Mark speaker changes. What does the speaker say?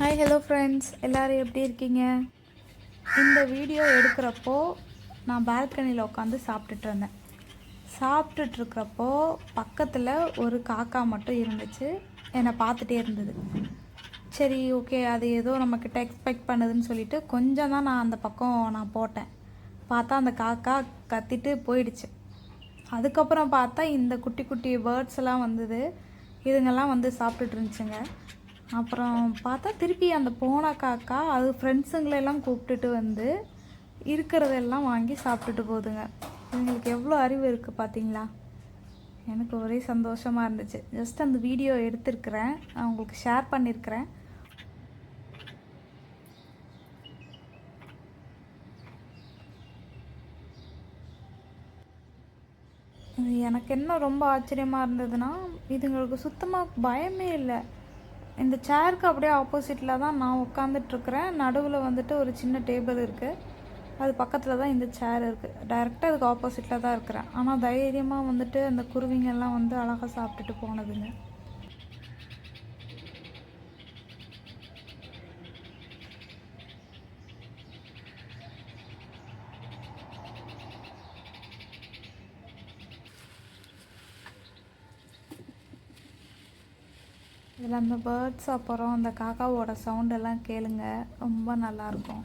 Speaker 1: Hi hello friends எல்லோரும் எப்படி இருக்கீங்க? இந்த வீடியோ எடுக்கிறப்போ நான் பால்கனியில் உட்காந்து சாப்பிட்டுட்டு இருந்தேன். சாப்பிட்டுட்டு பக்கத்தில் ஒரு காக்கா மட்டும் இருந்துச்சு. என்னை பார்த்துட்டே இருந்தது. சரி ஓகே அது ஏதோ நம்மக்கிட்ட எக்ஸ்பெக்ட் பண்ணுதுன்னு சொல்லிட்டு கொஞ்சம் தான் நான் அந்த பக்கம் நான் போட்டேன். பார்த்தா அந்த காக்கா கத்திட்டு போயிடுச்சு. அதுக்கப்புறம் பார்த்தா இந்த குட்டி குட்டி பேர்ட்ஸ் எல்லாம் வந்தது. இதுங்கெல்லாம் வந்து சாப்பிட்டுட்டு இருந்துச்சுங்க. அப்புறம் பார்த்தா திருப்பி அந்த போன காக்கா அது ஃப்ரெண்ட்ஸுங்களெல்லாம் கூப்பிட்டுட்டு வந்து இருக்கிறதெல்லாம் வாங்கி சாப்பிட்டுட்டு போகுதுங்க. இவங்களுக்கு எவ்வளோ அறிவு இருக்குது பார்த்தீங்களா? எனக்கு ஒரே சந்தோஷமாக இருந்துச்சு. ஜஸ்ட் அந்த வீடியோ எடுத்திருக்கிறேன். நான் உங்களுக்கு ஷேர் பண்ணியிருக்கிறேன் எனக்கு என்ன ரொம்ப ஆச்சரியமாக இருந்ததுன்னா இதுங்களுக்கு சுத்தமாக பயமே இல்லை. இந்த சேருக்கு அப்படியே ஆப்போசிட்டில் தான் நான் உட்காந்துட்ருக்குறேன் நடுவில் வந்துட்டு ஒரு சின்ன டேபிள் இருக்குது அது பக்கத்தில் தான் இந்த சேர் இருக்குது டைரெக்டாக அதுக்கு ஆப்போசிட்டில் தான் இருக்கிறேன். ஆனால் தைரியமாக வந்துட்டு அந்த குருவிங்கெல்லாம் வந்து அழகாக சாப்பிட்டுட்டு போனதுங்க. இதில் அந்த பேர்ட்ஸ் அப்புறம் அந்த காக்காவோட சவுண்டெல்லாம் கேளுங்க. ரொம்ப நல்லாயிருக்கும்